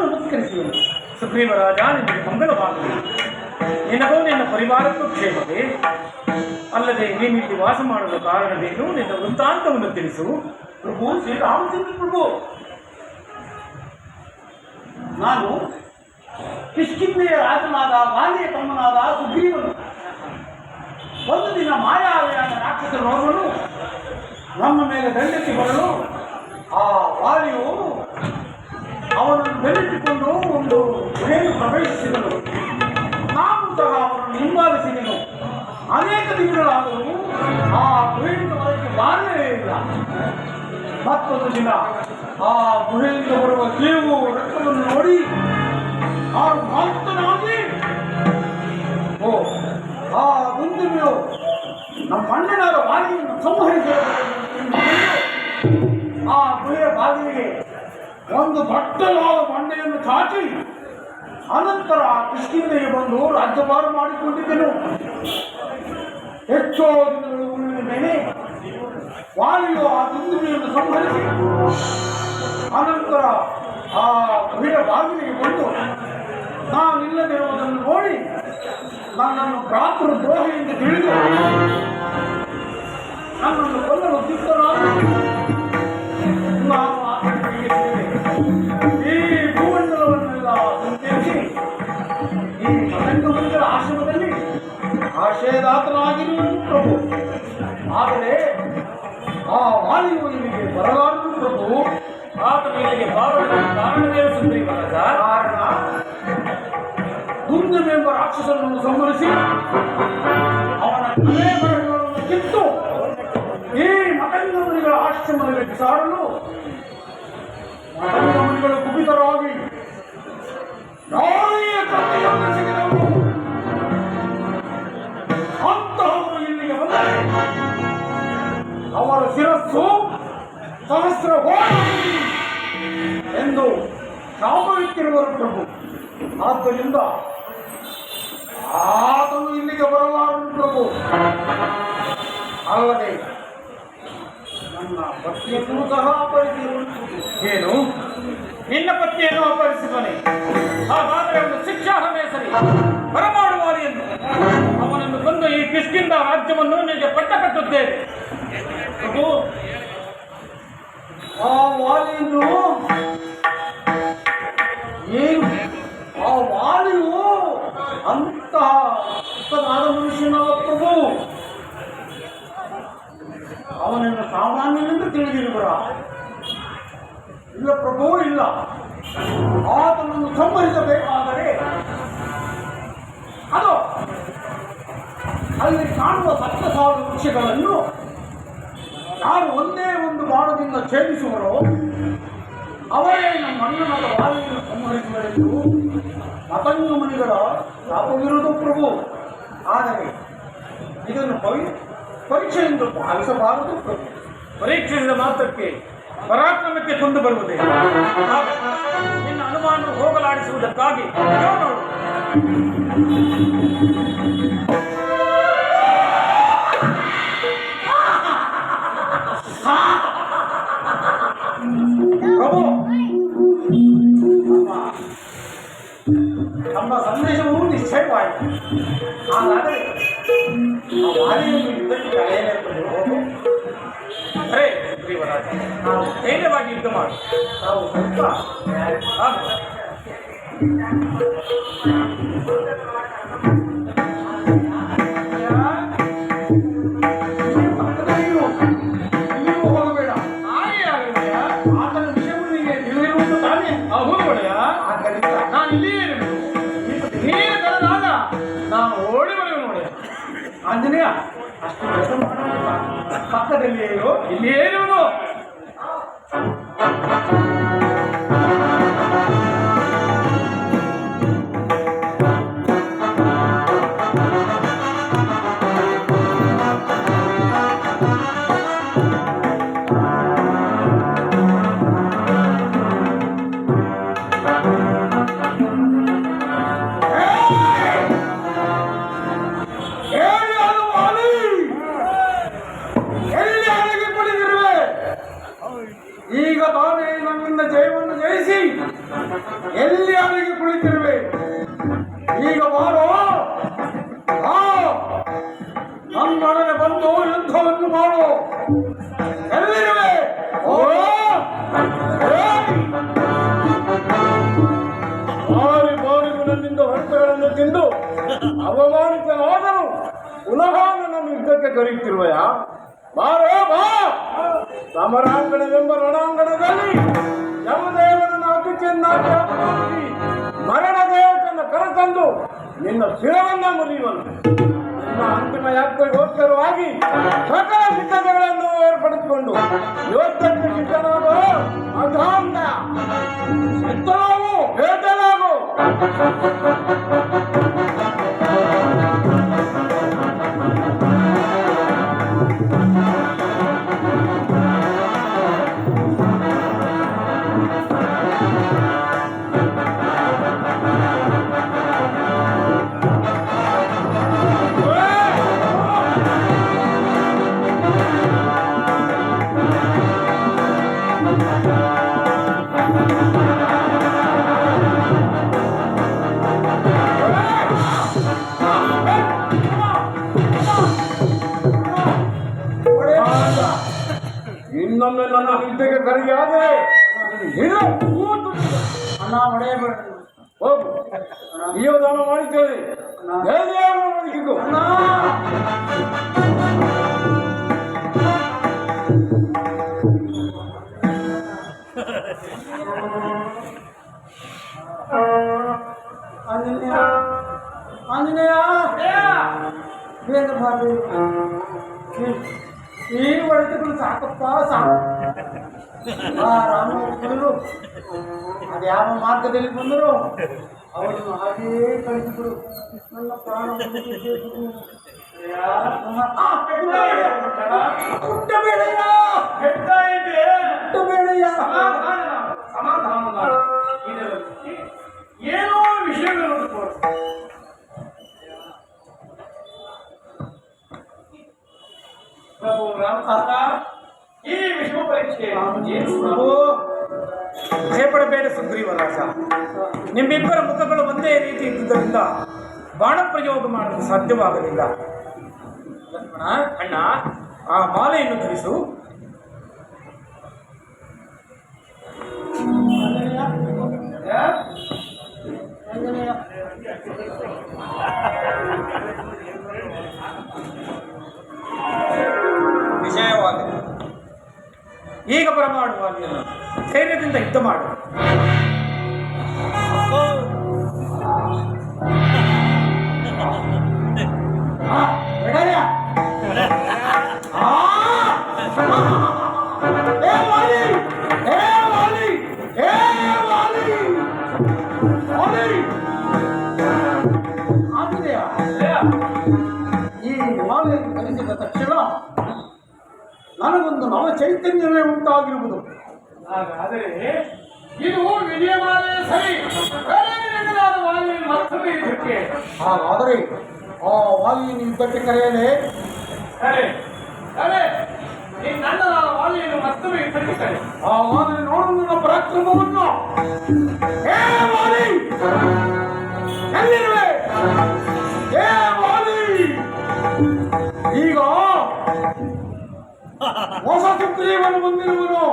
ನಮಸ್ಕರಿಸುವನು ಸುಗ್ರೀವರಾಜ ನಿಮಗೆ ಮಂಗಳವಾಗಲಿ. ನಿನಗೂ ನಿನ್ನ ಪರಿವಾರಕ್ಕೂ ಕ್ಷೇಮವೇ. ಅಲ್ಲದೆ ನೀನಿಲ್ಲಿ ವಾಸ ಮಾಡಲು ಕಾರಣವೇನು? ನಿನ್ನ ವೃತ್ತಾಂತವನ್ನು ತಿಳಿಸು. ಪ್ರಭು, ಶ್ರೀರಾಮಚಂದ್ರ ಪ್ರಭು. ನಾನು ಕಿಷ್ಕಿಂದೆಯ ರಾಜನಾದ ವಾಲಿಯ ತಮ್ಮನಾದ ಸುಗ್ರೀವನು. ಒಂದು ದಿನ ಮಾಯಾವಯ ರಾಕ್ಷಸ ರೋಗನು ನಮ್ಮ ಮೇಲೆ ದಂಡಕ್ಕೆ ಬರಲು ಆ ವಾಲಿಯು ಅವನನ್ನು ಬೆಳೆಸಿಕೊಂಡು ಒಂದು ಗುಹೆಯನ್ನು ಪ್ರವೇಶಿಸಿದನು. ನಾನು ಸಹ ಅವನನ್ನು ಹಿಂಬಾಲಿಸಿದೆನು. ಅನೇಕ ದಿನಗಳಾದರೂ ಆ ಗುಹೆಯಿಂದ ಹೊರಗೆ ಬಾರಲೇ ಇಲ್ಲ. ಮತ್ತೊಂದು ದಿನ ಆ ಗುಹೆಯಿಂದ ಬರುವ ಜೀವು ರಕ್ತವನ್ನು ನೋಡಿ ಆ ಭಾಂತನಾಗಿ ಓ, ಆ ಮುಂದಿನ ನಮ್ಮ ಮಣ್ಣಿನ ಬಾಗಿಯನ್ನು ಸಂಹರಿಸಬೇಕು ಬಾಗಿಲಿಗೆ ಒಂದು ದೊಡ್ಡದಾದ ಬಂಡೆಯನ್ನು ಚಾಚಿ ಅನಂತರ ಕೃಷ್ಣಿಂದೆಗೆ ಬಂದು ರಾಜ್ಯಭಾರ ಮಾಡಿಕೊಂಡಿದ್ದೆನು. ಹೆಚ್ಚು ದಿನಗಳು ಮೇಲೆ ವಾಯು ಆ ದುಂದುಮೆಯನ್ನು ಸಂಹರಿಸಿ ಅನಂತರ ಆ ವೀರ ಬಾಗಿಲಿಗೆ ಬಂದು, ನಾನಿಲ್ಲದಿರುವುದನ್ನು ನೋಡಿ ನನ್ನನ್ನು ಭ್ರಾತೃ ದ್ರೋಹಿ ಎಂದು ತಿಳಿದು ನನ್ನನ್ನು ಕೊಲ್ಲಲು ಸಿದ್ಧನಾದ ಆಶಯದಾತನಾಗಿರುವನು ಪ್ರಭು. ಆದರೆ ಆ ವಾಲಿಯು ನಿಮಗೆ ಬರಲಾರದು ಪ್ರಭು. ಆತನು ಇಲ್ಲಿಗೆ ಬಾರಲು ಸುಂದಿ ಸುಗ್ರೀವರಾಜ ಕಾರಣ? ದುಂದನೆಂಬ ರಾಕ್ಷಸನನ್ನು ಸಂಹರಿಸಿ ಅವನ ಮರಗಳನ್ನು ಕಿತ್ತು ಈ ಮತಂಗಮಣಿಗಳ ಆಶ್ರಮದಲ್ಲಿ ಸಾರಲು ಮತಂಗಮಣಿಗಳು ಕುಪಿತರಾಗಿ ನಾಳೆಯ ಕತ್ತಿಯನ್ನು ಶಾಪವಿಟ್ಟಿರುವರು ಪ್ರಭು. ಆದ್ದರಿಂದ ಆತನು ಇಲ್ಲಿಗೆ ಬರಲಾರನು ಪ್ರಭು. ಅಲ್ಲದೆ ನನ್ನ ಪತ್ನಿಯನ್ನು ಸಹ ಅಪರಿಸಿರುವನು ಏನು? ನಿನ್ನ ಪತ್ನಿಯನ್ನು ಅಪಹರಿಸಿದವನೇ ಹಾಗಾದರೆ ಒಂದು ಶಿಕ್ಷಾರ್ಹವೇ ಸರಿ. ಬರಮಾಡುವಾರಿ ಎಂದು. ಅವನನ್ನು ಕೊಂದು ಈ ಪಿಸ್ಕಿಂದ ರಾಜ್ಯವನ್ನು ನಿನಗೆ ಪಟ್ಟ ಕಟ್ಟುತ್ತೇವೆ ಪ್ರಭು ಆ ವಾಲಿಯನ್ನು ಏನು? ಆ ವಾಲಿಯು ಅಂತಹ ಸುಖನಾದ ಮನುಷ್ಯನಲ್ಲ ಪ್ರಭು ಅವನನ್ನು ಸಾಮಾನ್ಯನೆಂದು ತಿಳಿದಿರುವರ ಇಲ್ಲ, ಪ್ರಭು, ಇಲ್ಲ. ಆತನನ್ನು ಸಂಹರಿಸಬೇಕಾದರೆ ಅದು ಅಲ್ಲಿ ಕಾಣುವ ಸಪ್ತ ಸಾವಿರ ವೃಕ್ಷಗಳನ್ನು ಯಾರು ಒಂದೇ ಒಂದು ಬಾಣದಿಂದ ಛೇದಿಸುವರೋ ಅವರೇ ನಮ್ಮ ಅಣ್ಣನಾದ ಬಾವಿಯನ್ನು ಸಂಹರಿಸುವರೆಂದು ಮತಂಗ ಮುನಿಗಳ ಶಾಪವಿರುವುದು ಪ್ರಭು. ಆದರೆ ಇದನ್ನು ಪವಿ, ಪರೀಕ್ಷೆ ಎಂದು ಭಾವಿಸಬಾರದು ಪ್ರಭು. ಪರೀಕ್ಷಿಸಿದ ಮಾತ್ರಕ್ಕೆ ಪರಾಕ್ರಮಕ್ಕೆ ಕೊಂಡು ಬರುವುದೇ? ನಿನ್ನ ಅನುಮಾನ ಹೋಗಲಾಡಿಸುವುದಕ್ಕಾಗಿ. ನೋಡು? ನಮ್ಮ ಸಂದೇಶವು ನಿಶ್ಚಯವಾಯಿತು ಹಾಗಾದರೆ ವಾಲಿಯನ್ನು ಯುದ್ಧಕ್ಕೆ ಕಳೆಯಬೇಕು ಅರೇ ನಾವು ಧೈರ್ಯವಾಗಿ ಯುದ್ಧ ಮಾಡಿ ನಾವು ಸ್ವಲ್ಪ ಹಾಗೆ ಪಕ್ಕದಲ್ಲಿಯೇ ಏನು? ಇಲ್ಲಿಯೇ ಇರುವುದು ಜಯಿಸಿ ಎಲ್ಲಿ ಅವರಿಗೆ ಕುಳಿತಿರುವೆ? ಈಗ ಬಾರೋ. ನನ್ನೊಡನೆ ಬಂದು ಯುದ್ಧವನ್ನು ಮಾಡು. ಎಲ್ಲಿರುವೆ? ಓ. ಬಾರಿ ಬಾರಿಗೂ ನನ್ನಿಂದ ಹೊರಟುಗಳನ್ನು ತಿಂದು ಅವಮಾನಿತನಾದರೂ ಪುನಃ ನನ್ನನ್ನು ಯುದ್ಧಕ್ಕೆ ಕರೆಯುತ್ತಿರುವೆಯಾ? ಬಾರೋ ಬಾ. ಸಮರಾಂಗಣವೆಂಬ ರಣಾಂಗಣದಲ್ಲಿ ಅತಿಥಿಯನ್ನಾಗಿ ಆಹ್ವಾನಿಸಿ ಮರಣ ದೇವತನ್ನು ಕರೆತಂದು ನಿನ್ನ ಶಿರವನ್ನ ಮುರಿಯುವನು. ನಿನ್ನ ಅಂತಿಮ ಯಾತ್ರೆಗೋಸ್ಕರವಾಗಿ ಸಕಲ ಸಿದ್ಧತೆಗಳನ್ನು ಏರ್ಪಡಿಸಿಕೊಂಡು ಯೋಧಕ್ಕೆ ಸಿದ್ಧನಾಗೋ ಅಧಾಂತ ಸಿದ್ಧನಾಗು ಬೇಟನಾಗು ಇನ್ನೊಮ್ಮೆ ನನ್ನ ಯುದ್ಧಕ್ಕೆ ಕರೆಯಾದರೆ ಇದು ಕೂತು ಅಣ್ಣ ಹೊಡೆಯಬೇಡ ಹೋಗು ಜೀವದಾನ ಮಾಡಿದ್ದೇವೆ ದೇವದೇವರ ಬದುಕಿಗೂ ಅಣ್ಣ ಆಂಜನೇಯ ಆಂಜನೇಯ ಬೇಗ ಬಾಬಿ ಏನು ಹೊಡೆತಗಳು ಸಾಕಪ್ಪ ಸಾಕು. ಆ ರಾಮರು ಅದು ಯಾವ ಮಾರ್ಗದಲ್ಲಿ ಬಂದರು? ಅವರನ್ನು ಹಾಗೇ ಕಳಿಸಿದ್ರು ನನ್ನ ಪ್ರಾಣ ಪುಟ್ಟ ಬೇಡಯ್ಯ ಸಮಾಧಾನ. ಮಾಡು. ಇದರಲ್ಲಿ ಏನೋ ವಿಷಯಗಳನ್ನು ಪ್ರಭು ಈ ವಿಶ್ವ ಪರೀಕ್ಷೆ. ಏನು ಪ್ರಭು. ಭಯಪಡಬೇಡ ಸುಗ್ರೀವ ರಾಜ. ನಿಮ್ಮಿಬ್ಬರ ಮುಖಗಳು ಒಂದೇ ರೀತಿ ಇದ್ದುದರಿಂದ ಬಾಣ ಪ್ರಯೋಗ ಮಾಡಲು ಸಾಧ್ಯವಾಗಲಿಲ್ಲ. ಲಕ್ಷ್ಮಣ ಅಣ್ಣ ಆ ಮಾಲೆಯನ್ನು ಧರಿಸು. ವಿಜಯವಾಗಲಿ ಈಗ ಬರಮಾಡುವ ನೀನು ಧೈರ್ಯದಿಂದ ಯುದ್ಧ ಮಾಡು ಆ, ಬಿಡಯ್ಯ. ಆ! ಏ ವಾಲಿ! ಏ ವಾಲಿ! ಏ ವಾಲಿ! ವಾಲಿ! ಆಂಜನೇಯ, ಈ ಮಾಲೆಯನ್ನು ಧರಿಸಿದ ತಕ್ಷಣ ನನಗೊಂದು ನವ ಚೈತನ್ಯವೇ ಉಂಟಾಗಿರುವುದು ಹಾಗಾದರೆ ಇದು ವಿಜಯಮಾಲೆ ಸರಿ. ಯುದ್ಧಕ್ಕೆ. ಹಾಗಾದರೆ ಆ ವಾಲಿಯನ್ನು ಯುದ್ಧಕ್ಕೆ ಕರೆಯಲೇ? ಕರೆ ಕರೆ. ನೀನು ನನ್ನದಾದ ವಾಲಿಯನ್ನು ಮತ್ತೊಮ್ಮೆ ಯುದ್ಧಕ್ಕೆ ಕರೆ. ಆ ವಾಲಿ ನೋಡುವ ನನ್ನ ಪರಾಕ್ರಮವನ್ನು. ಹೊಸ ಸುಗ್ರೀವನು ಬಂದಿರುವನು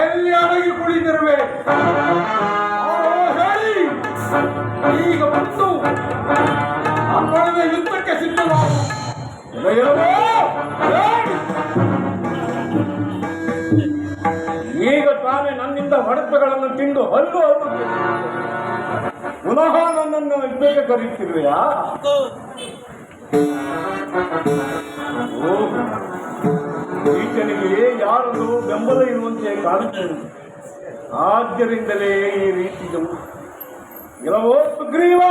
ಎಲ್ಲಿ ಅಡಗಿ ಕುಳಿತಿರುವೆ? ಅವನು ಹೇಳಿ, ಈಗ ಬಂತು ಅಂಬಳದ ಯುದ್ಧಕ್ಕೆ ಸಿದ್ಧವಾದ? ಈಗ ತಾನೇ ನನ್ನಿಂದ ಹೊಡೆತಗಳನ್ನು ತಿಂದು ಹಲ್ಲು ಹಲ್ಲು ಪುನಃ ನನ್ನನ್ನು ಯುದ್ಧಕ್ಕೆ ಕರೆಯುತ್ತಿರುವೆಯಾ. ಈತನಿಗೆ ಯಾರದು ಬೆಂಬಲ ಇರುವಂತೆ ಕಾಣುತ್ತೇನೆ. ಆದ್ದರಿಂದಲೇ ಈ ರೀತಿ. ಇಲ್ಲವೋ ಸುಗ್ರೀವ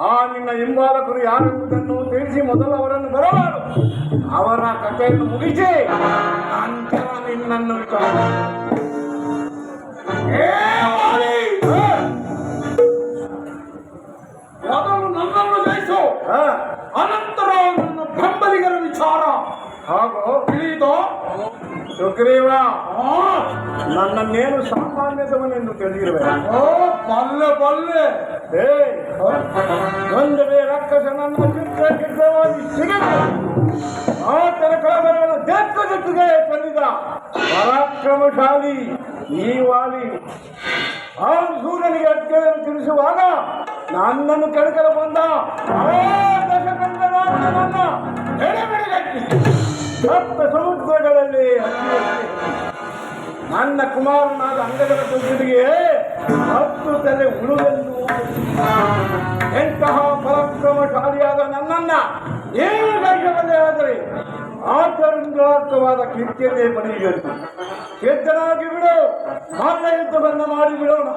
ಆ ನಿನ್ನ ಹಿಂಬಾಲಕರು ಯಾರೆಂಬುದನ್ನು ತಿಳಿಸಿ ಮೊದಲು ಅವರನ್ನು ಬರಬಾರದು ಅವರ ಕಥೆಯನ್ನು ಮುಗಿಸಿ ನಂತರ ನಿನ್ನನ್ನು ಮೊದಲು ನನ್ನನ್ನು ಜಯಿಸು. ವಿಚಾರ ಹಾಗೂ ತಿಳಿದೋ ಸುಗ್ರೀವ. ನನ್ನನ್ನೇನು ಸಾಮಾನ್ಯದವನೆಂದು ತಿಳಿದಿರಬೇಕು ಓ ಬಲ್ಲೆ ಬಲ್ಲೆ ಏ ಒಂದು ವೇ ರಕ್ಕಸನನ್ನು ಚಿತ್ರವಾಗಿ ದಿಕ್ಕಿಗೆ ತಂದಿದ. ಪರಾಕ್ರಮಶಾಲಿ ಈ ವಾಲಿ. ಆ ಸೂರ್ಯನಿಗೆ ಅಜ್ಞೆಯನ್ನು ತಿಳಿಸುವಾಗ ನನ್ನನ್ನು ಕೆಳಕಲು ಬಂದ. ಆ ಸಮುದ್ರಗಳಲ್ಲಿ ನನ್ನ ಕುಮಾರನಾದ ಅಂಗಗಳ ಕುಂದಿಗೆ ಹತ್ತು ತಲೆ ಉಳುವೆಂದು ಎಂತಹ ಪರಾಕ್ರಮಶಾಲಿಯಾದ ನನ್ನನ್ನ ಏನು ಬಂದೆ ಆದರೆ ಆಚರಣಾತ್ಮಕವಾದ ಕೀರ್ತಿಯನ್ನೇ ಪಡೆಯಬೇಕು ಎದ್ದನಾಗಿ ಬಿಡು. ಮಾರ್ಗ ಯುದ್ಧವನ್ನು ಮಾಡಿ ಬಿಡೋಣ.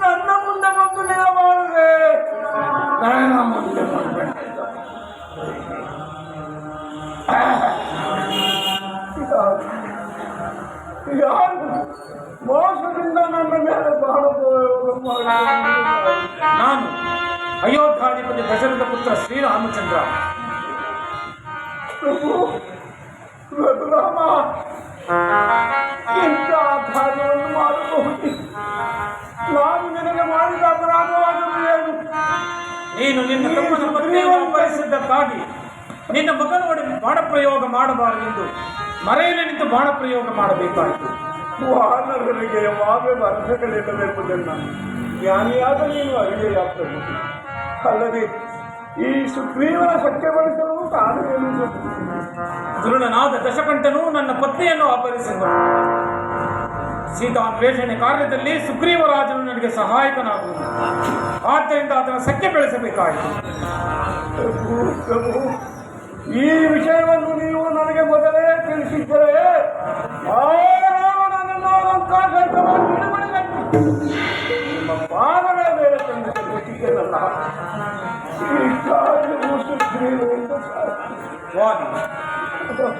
ನನ್ನ ಮುಂದೆ ಬಂದು ನಿಲ್ಲಬಾರದೆ ನನ್ನ ಮುಂದೆ ಬಂದ ಯಾರು ಮೋಸದಿಂದ ನನ್ನ ಮೇಲೆ ಬಹಳ ಪ್ರಯೋಗ ಮಾಡಿದ್ದಾರೆ ನಾನು ಅಯೋಧ್ಯಾಧಿಪತಿ ದಶರಥ ಪುತ್ರ ಶ್ರೀರಾಮಚಂದ್ರ. ಪ್ರಭು ರಘುರಾಮ ಇಂಥ ಕಾರ್ಯವನ್ನು ಮಾಡಬಹುದು. ನಾನು ನಿನಗೆ ಮಾಡಿದ ಅಪರಾಧವಾದರೂ ಏನು? ನೀನು ನಿನ್ನ ತಮ್ಮನ ಪತ್ನಿಯನ್ನು ಬಯಸಿದ್ದಕ್ಕಾಗಿ ನಿನ್ನ ಮಗನೊಡೆ ಬಾಣಪ್ರಯೋಗ ಮಾಡಬಾರದೆಂದು ಮರೆಯಲ್ಲಿ ನಿಂತು ಬಾಣ ಪ್ರಯೋಗ ಮಾಡಬೇಕಾಯಿತು. ವಾನರರಿಗೆ ವಾವೆ ಅರ್ಥಗಳಿಲ್ಲವೆಂಬುದನ್ನು ಜ್ಞಾನಿಯಾದ ನೀನು ಅರಿವೆಯಾಗ್ತದೆ ಅಲ್ಲದೆ ಈ ಸುಗ್ರೀವನ ಸತ್ಯಗೊಳಿಸಲು ಬಳಸಲು ದೃಢನಾದ ದಶಕಂಠನು ನನ್ನ ಪತ್ನಿಯನ್ನು ಅಪಹರಿಸಿದನು ಸೀತಾನ್ವೇಷಣೆ ಕಾರ್ಯದಲ್ಲಿ ಸುಗ್ರೀವರಾಜನು ನನಗೆ ಸಹಾಯಕನಾಗುವುದು ಆದ್ದರಿಂದ ಅದನ್ನು ಸಖ್ಯ ಬೆಳೆಸಬೇಕಾಯಿತು. ಈ ವಿಷಯವನ್ನು ನೀವು ನನಗೆ ಮೊದಲೇ ತಿಳಿಸಿದ್ದರೆ ಪಾದಗಳ ಮೇಲೆ ತಂದು. God,